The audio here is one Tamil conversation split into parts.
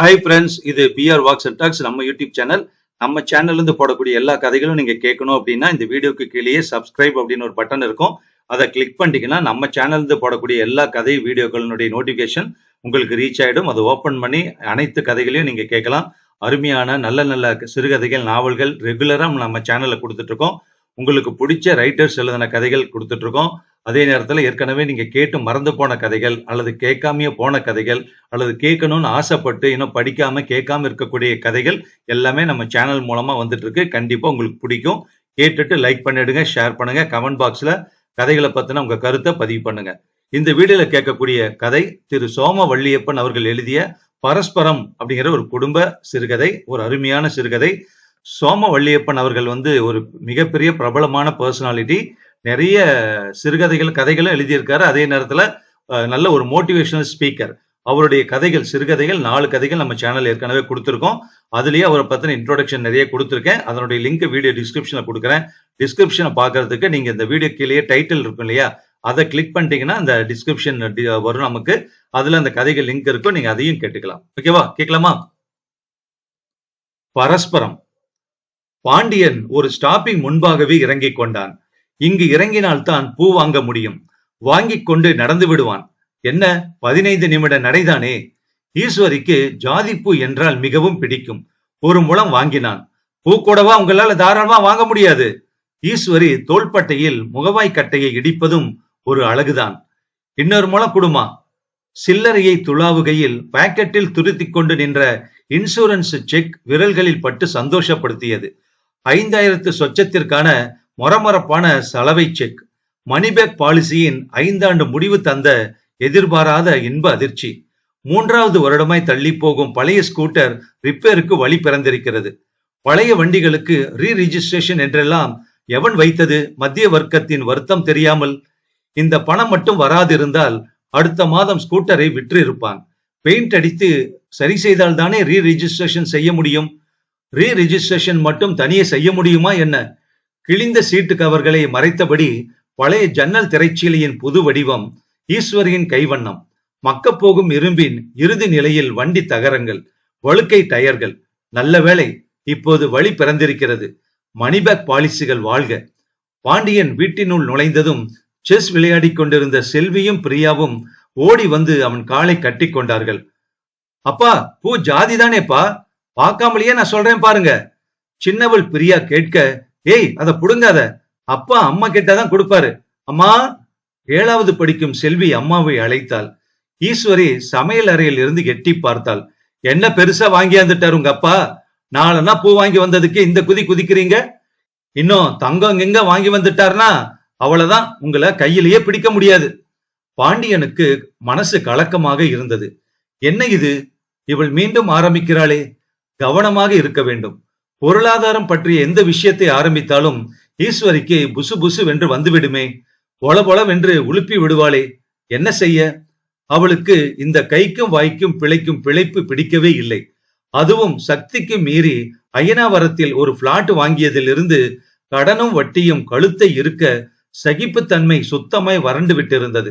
ஹாய் ஃப்ரெண்ட்ஸ் இது பிஆர் வாக்ஸ் அண்ட் டாக்ஸ் நம்ம யூடியூப் சேனல் நம்ம சேனல்லேருந்து போடக்கூடிய எல்லா கதைகளும் நீங்கள் கேட்கணும் அப்படின்னா இந்த வீடியோக்கு கீழேயே சப்ஸ்கிரைப் அப்படின்னு ஒரு பட்டன் இருக்கும். அதை கிளிக் பண்ணிட்டீங்கன்னா நம்ம சேனல்லேருந்து போடக்கூடிய எல்லா கதை வீடியோக்களினுடைய நோட்டிஃபிகேஷன் உங்களுக்கு ரீச் ஆகிடும் அதை ஓப்பன் பண்ணி அனைத்து கதைகளையும் நீங்கள் கேட்கலாம். அருமையான நல்ல நல்ல சிறுகதைகள் நாவல்கள் ரெகுலராக நம்ம சேனலில் கொடுத்துட்ருக்கோம் உங்களுக்கு பிடிச்ச ரைட்டர்ஸ் எழுதின கதைகள் கொடுத்துட்ருக்கோம் அதே நேரத்தில் ஏற்கனவே நீங்க கேட்டு மறந்து போன கதைகள் அல்லது கேட்காமயே போன கதைகள் அல்லது கேட்கணும்னு ஆசைப்பட்டு இன்னும் படிக்காம கேட்காம இருக்கக்கூடிய கதைகள் எல்லாமே நம்ம சேனல் மூலமா வந்துட்டு இருக்கு கண்டிப்பா உங்களுக்கு பிடிக்கும். கேட்டுட்டு லைக் பண்ணிடுங்க ஷேர் பண்ணுங்க. கமெண்ட் பாக்ஸ்ல கதைகளை பத்தின உங்க கருத்தை பதிவு பண்ணுங்க. இந்த வீடியோல கேட்கக்கூடிய கதை திரு சோம வள்ளியப்பன் அவர்கள் எழுதிய பரஸ்பரம் அப்படிங்கிற ஒரு குடும்ப சிறுகதை ஒரு அருமையான சிறுகதை. சோம வள்ளியப்பன் அவர்கள் வந்து ஒரு மிகப்பெரிய பிரபலமான பர்சனாலிட்டி நிறைய சிறுகதைகள் கதைகளும் எழுதியிருக்காரு. அதே நேரத்துல நல்ல ஒரு மோட்டிவேஷனல் ஸ்பீக்கர் அவருடைய கதைகள் சிறுகதைகள் நாலு கதைகள் நம்ம சேனல் ஏற்கனவே கொடுத்துருக்கோம். அதுலயே அவரை பத்தின இன்ட்ரோடக்ஷன் நிறைய கொடுத்துருக்கேன். அதனுடைய லிங்க் வீடியோ டிஸ்கிரிப்ஷன்ல கொடுக்குறேன். டிஸ்கிரிப்ஷனை பார்க்கறதுக்கு நீங்க இந்த வீடியோ கீழே டைட்டில் இருக்கும் இல்லையா? அதை கிளிக் பண்ணிட்டீங்கன்னா அந்த டிஸ்கிரிப்ஷன் வரும் நமக்கு. அதுல அந்த கதைகள் லிங்க் இருக்கும். நீங்க அதையும் கேட்டுக்கலாம். ஓகேவா கேட்கலாமா? பரஸ்பரம். பாண்டியன் ஒரு ஸ்டாப்பிங் முன்பாகவே இறங்கிக் கொண்டான். இங்கு இறங்கினால்தான் பூ வாங்க முடியும். வாங்கிக் கொண்டு நடந்து விடுவான். என்ன? பதினைந்து நிமிட நடைதானே? ஈஸ்வரிக்கு ஜாதிப்பூ என்றால் மிகவும் பிடிக்கும். ஒரு முளம் வாங்கினான். பூ கூடவா உங்களால தாராளமா வாங்க முடியாது? ஈஸ்வரி தோள்பட்டையில் முகவாய் கட்டையை இடிப்பதும் ஒரு அழகுதான். இன்னொரு முளம் குடுமா? சில்லறையை துளாவுகையில் பாக்கெட்டில் துருத்திக் கொண்டு நின்ற இன்சூரன்ஸ் செக் விரல்களில் பட்டு சந்தோஷப்படுத்தியது. ஐந்தாயிரத்து சொச்சத்திற்கான மொரமொரப்பான சலவை செக். மணிபேக் பாலிசியின் ஐந்தாண்டு முடிவு தந்த எதிர்பாராத இன்ப அதிர்ச்சி. மூன்றாவது வருடமாய் தள்ளி போகும் பழைய ஸ்கூட்டர் ரிப்பேருக்கு வழி பிறந்திருக்கிறது. பழைய வண்டிகளுக்கு ரீ ரிஜிஸ்ட்ரேஷன் என்றெல்லாம் எவன் வைத்தது? மத்திய வர்க்கத்தின் வருத்தம் தெரியாமல் இந்த பணம் மட்டும் வராதிருந்தால் அடுத்த மாதம் ஸ்கூட்டரை விற்று இருப்பான் பெயிண்ட் அடித்து சரி செய்தால் தானே ரீ ரிஜிஸ்ட்ரேஷன் செய்ய முடியும்? ரீ ரிஜிஸ்ட்ரேஷன் மட்டும் தனியே செய்ய முடியுமா என்ன? கிழிந்த சீட்டு கவர்களை மறைத்தபடி பழைய ஜன்னல் திரைச்சீலையின் புது வடிவம் ஈஸ்வரியின் கைவண்ணம். மக்கப்போகும் இரும்பின் இறுதி நிலையில் வண்டி தகரங்கள் வழுக்கை டயர்கள். நல்ல வேளை இப்போது வழி பிறந்திருக்கிறது. மணிபேக் பாலிசிகள் வாழ்க. பாண்டியன் வீட்டினுள் நுழைந்ததும் செஸ் விளையாடிக் கொண்டிருந்த செல்வியும் பிரியாவும் ஓடி வந்து அவன் காலை கட்டி கொண்டார்கள். அப்பா பூ ஜாதிதானேப்பா? பார்க்காமலேயே நான் சொல்றேன் பாருங்க. சின்னவள் பிரியா கேட்க ஏய் அத புடுங்காத. அப்பா அம்மா கேட்டாதான் கொடுப்பாரு. அம்மா ஏழாவது படிக்கும் செல்வி அம்மாவை அழைத்தாள். ஈஸ்வரி சமையல் அறையில் இருந்து எட்டி பார்த்தாள். என்ன பெருசா வாங்கியாந்துட்டாரு உங்க அப்பா? நாளனா பூ வாங்கி வந்ததுக்கு இந்த குதி குதிக்கிறீங்க? இன்னும் தங்கம் எங்க வாங்கி வந்துட்டாருனா அவ்வளவுதான் உங்களை கையிலேயே பிடிக்க முடியாது. பாண்டியனுக்கு மனசு கலக்கமாக இருந்தது. என்ன இது? இவள் மீண்டும் ஆரம்பிக்கிறாளே. கவனமாக இருக்க வேண்டும். பொருளாதாரம் பற்றிய எந்த விஷயத்தை ஆரம்பித்தாலும் ஈஸ்வரிக்கு புசு புசு வென்று வந்துவிடுமே. பொல பொலவென்று உலுப்பி விடுவாளே என்ன செய்ய? அவளுக்கு இந்த கைக்கும் வாய்க்கும் பிழைக்கும் பிழைப்பு பிடிக்கவே இல்லை. அதுவும் சக்திக்கு மீறி அயனாவரத்தில் ஒரு பிளாட் வாங்கியதிலிருந்து கடனும் வட்டியும் கழுத்தை இருக்க சகிப்புத்தன்மை சுத்தமாய் வறண்டு விட்டிருந்தது.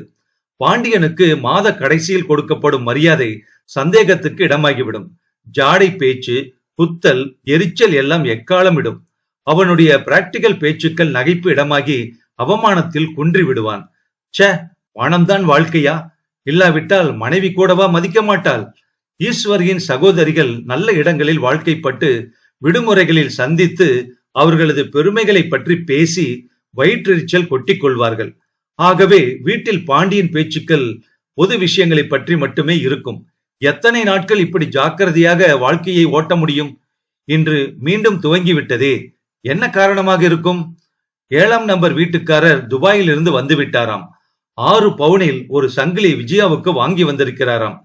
பாண்டியனுக்கு மாத கடைசியில் கொடுக்கப்படும் மரியாதை சந்தேகத்துக்கு இடமாகிவிடும். ஜாடை பேச்சு குத்தல் எரிச்சல் எல்லாம் எக்காலமிடும். அவனுடைய பிராக்டிகல் பேச்சுக்கள் நகைப்பு இடமாகி அவமானத்தில் குன்றி விடுவான். சே பணம்தான் வாழ்க்கையா? இல்லாவிட்டால் மனைவி கூடவா மதிக்க மாட்டாள்? ஈஸ்வரியின் சகோதரிகள் நல்ல இடங்களில் வாழ்க்கைப்பட்டு விடுமுறைகளில் சந்தித்து அவர்களது பெருமைகளை பற்றி பேசி வயிற்றெரிச்சல் கொட்டிக் கொள்வார்கள். ஆகவே வீட்டில் பாண்டியன் பேச்சுக்கள் பொது விஷயங்களை பற்றி மட்டுமே இருக்கும். எத்தனை நாட்கள் இப்படி ஜாக்கிரதையாக வாழ்க்கையை ஓட்ட முடியும்? இன்று மீண்டும் துவங்கிவிட்டதே. என்ன காரணமாக இருக்கும்? ஏழாம் நம்பர் வீட்டுக்காரர் துபாயில் இருந்து வந்து விட்டாராம் ஆறு பவுனில் ஒரு சங்கிலி விஜயாவுக்கு வாங்கி வந்திருக்கிறாராம்.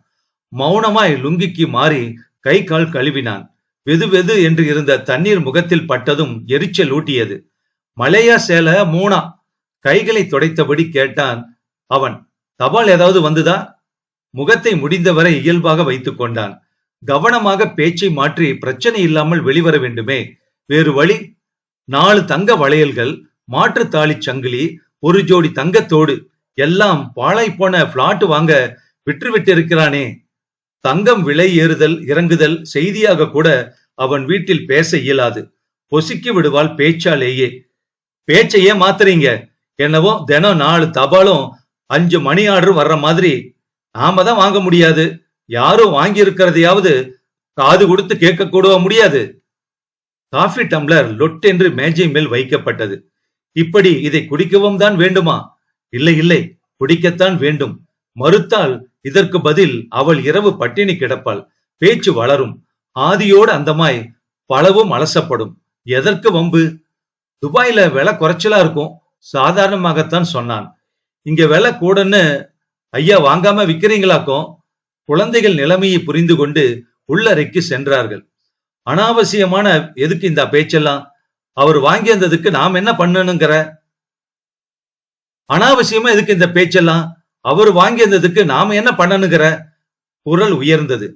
மௌனமாய் லுங்கிக்கு மாறி கை கால் கழுவினான். வெது வெது என்று இருந்த தண்ணீர் முகத்தில் பட்டதும் எரிச்சல் ஊட்டியது. மலையா சேல மூணா. கைகளை துடைத்தபடி கேட்டான். அவன் தபால் ஏதாவது வந்துதா? முகத்தை முடிந்தவரை இயல்பாக வைத்துக் கொண்டான். கவனமாக பேச்சை மாற்றி பிரச்சனை இல்லாமல் வெளிவர வேண்டுமே. வேறு வழி நாலு தங்க வளையல்கள் மாற்று தாலி சங்கிலி ஒரு ஜோடி தங்கத்தோடு எல்லாம் பாழாய் போன பிளாட் வாங்க விற்றுவிட்டிருக்கிறானே. விட்டு இருக்கிறானே தங்கம் விலை ஏறுதல் இறங்குதல் செய்தியாக கூட அவன் வீட்டில் பேச இயலாது. பொசுக்கி விடுவாள் பேச்சாலேயே. பேச்சையே மாத்துறீங்க. என்னவோ தினம் நாலு தபாலும் அஞ்சு மணி ஆர்டர் வர்ற மாதிரி நாம தான் வாங்க முடியாது. யாரும் வாங்கி இருக்கிறதையாவது காது கொடுத்து கேட்க கூட முடியாது. காஃபி டம்ளர் லொட்டென்று மேஜை மேல் வைக்கப்பட்டது. இப்படி இதை குடிக்கவும் தான் வேண்டுமா? இல்லை இல்லை குடிக்கத்தான் வேண்டும். மறுத்தால் இதற்கு பதில் அவள் இரவு பட்டினி கிடப்பாள். பேச்சு வளரும். ஆதியோடு அந்தமாய் பலவும் அலசப்படும். எதற்கு வம்பு? துபாயில விலை குறைச்சலா இருக்கும். சாதாரணமாகத்தான் சொன்னான். இங்க விலை கூடன்னு ஐயா வாங்காம விக்கிறீங்களாக்கும்? குழந்தைகள் நிலைமையை புரிந்து கொண்டு உள்ளறைக்கு சென்றார்கள். அனாவசியமான எதுக்கு இந்த பேச்செல்லாம்? அவர் வாங்கி வந்ததுக்கு நாம் என்ன பண்ணணுங்கிற? அனாவசியமா எதுக்கு இந்த பேச்செல்லாம்? அவர் வாங்கி வந்ததுக்கு நாம என்ன பண்ணணுங்கிற? குரல் உயர்ந்தது.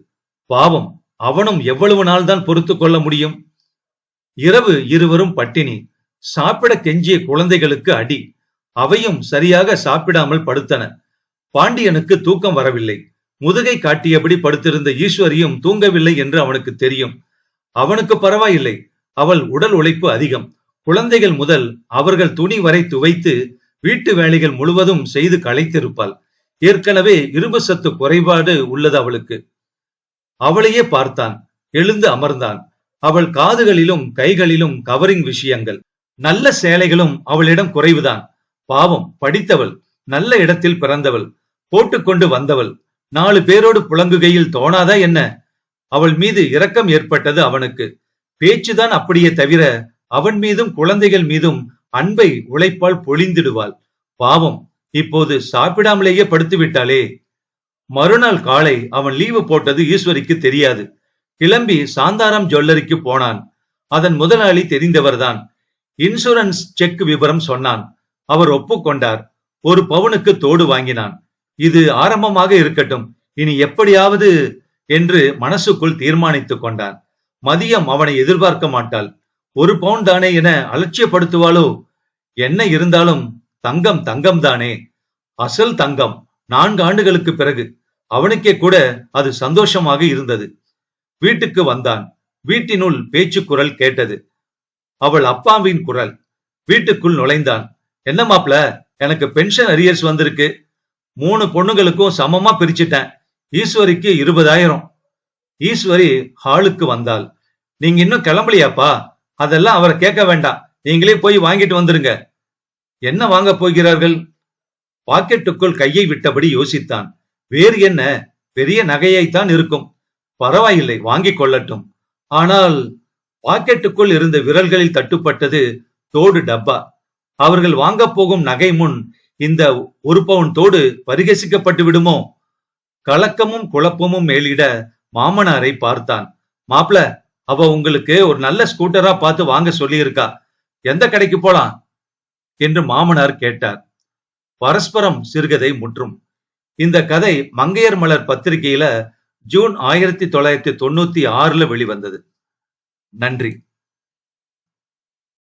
பாவம் அவனும் எவ்வளவு நாள் தான் பொறுத்து கொள்ள முடியும்? இரவு இருவரும் பட்டினி சாப்பிட கெஞ்சிய குழந்தைகளுக்கு அடி. அவையும் சரியாக சாப்பிடாமல் படுத்தன. பாண்டியனுக்கு தூக்கம் வரவில்லை. முதுகை காட்டியபடி படுத்திருந்த ஈஸ்வரியும் தூங்கவில்லை என்று அவனுக்கு தெரியும். அவனுக்கு பரவாயில்லை. அவள் உடல் உழைப்பு அதிகம். குழந்தைகள் முதல் அவர்கள் துணி வரை துவைத்து வீட்டு வேலைகள் முழுவதும் செய்து களைத்திருப்பாள். ஏற்கனவே இரும்பு சத்து குறைபாடு உள்ளது அவளுக்கு. அவளையே பார்த்தான். எழுந்து அமர்ந்தான். அவள் காதுகளிலும் கைகளிலும் கவரிங் விஷயங்கள். நல்ல சேலைகளும் அவளிடம் குறைவுதான். பாவம் படித்தவள். நல்ல இடத்தில் பிறந்தவள் போட்டுக்கொண்டு வந்தவள். நாலு பேரோடு புழங்குகையில் தோணாதா என்ன? அவள் மீது இரக்கம் ஏற்பட்டது அவனுக்கு. பேச்சுதான் அப்படியே தவிர அவன் மீதும் குழந்தைகள் மீதும் அன்பை உழைப்பால் பொழிந்திடுவாள். பாவம் இப்போது சாப்பிடாமலேயே படுத்து விட்டாளே மறுநாள் காலை அவன் லீவு போட்டது ஈஸ்வரிக்கு தெரியாது. கிளம்பி சாந்தாராம் ஜுவல்லரிக்கு போனான். அதன் முதலாளி தெரிந்தவர்தான். இன்சூரன்ஸ் செக் விவரம் சொன்னான். அவர் ஒப்புக்கொண்டார். ஒரு பவுனுக்கு தோடு வாங்கினான். இது ஆரம்பமாக இருக்கட்டும். இனி எப்படியாவது என்று மனசுக்குள் தீர்மானித்துக் கொண்டான். மதியம் அவனை எதிர்பார்க்க மாட்டாள். ஒரு பவுன் தானே என அலட்சியப்படுத்துவாளோ? என்ன இருந்தாலும் தங்கம் தங்கம் தானே அசல் தங்கம் நான்கு ஆண்டுகளுக்கு பிறகு. அவனுக்கே கூட அது சந்தோஷமாக இருந்தது. வீட்டுக்கு வந்தான். வீட்டினுள் பேச்சு குரல் கேட்டது. அவள் அப்பாவின் குரல். வீட்டுக்குள் நுழைந்தான். என்ன மாப்ள? எனக்கு பென்ஷன் அரியர்ஸ் வந்திருக்கு. மூணு பொண்ணுங்களுக்கும் சமமா பிரிச்சுட்டேன். ஈஸ்வரிக்கு இருபதாயிரம். ஈஸ்வரி ஹாலுக்கு வந்தாள். நீங்க இன்னும் கிளம்பலையாப்பா? அதெல்லாம் அவரை கேட்க வேண்டாம். நீங்களே போய் வாங்கிட்டு வந்துருங்க. என்ன வாங்க போகிறார்கள்? பாக்கெட்டுக்குள் கையை விட்டபடி யோசித்தான். வேறு என்ன? பெரிய நகையைத்தான் இருக்கும். பரவாயில்லை வாங்கிக் கொள்ளட்டும். ஆனால் பாக்கெட்டுக்குள் இருந்த விரல்களில் தட்டுப்பட்டது தோடு டப்பா. அவர்கள் வாங்க போகும் நகை முன் இந்த ஒரு பவுன் தோடு பரிகசிக்கப்பட்டு விடுமோ? கலக்கமும் குழப்பமும் மேலிட மாமனாரை பார்த்தான். மாப்ள அவ உங்களுக்கு ஒரு நல்ல ஸ்கூட்டரா பார்த்து வாங்க சொல்லியிருக்கா. எந்த கடைக்கு போலாம்? என்று மாமனார் கேட்டார். பரஸ்பரம் சிறுகதை முற்றும். இந்த கதை மங்கையர் மலர் பத்திரிகையில ஜூன் ஆயிரத்தி தொள்ளாயிரத்தி தொண்ணூத்தி ஆறுல வெளிவந்தது. நன்றி.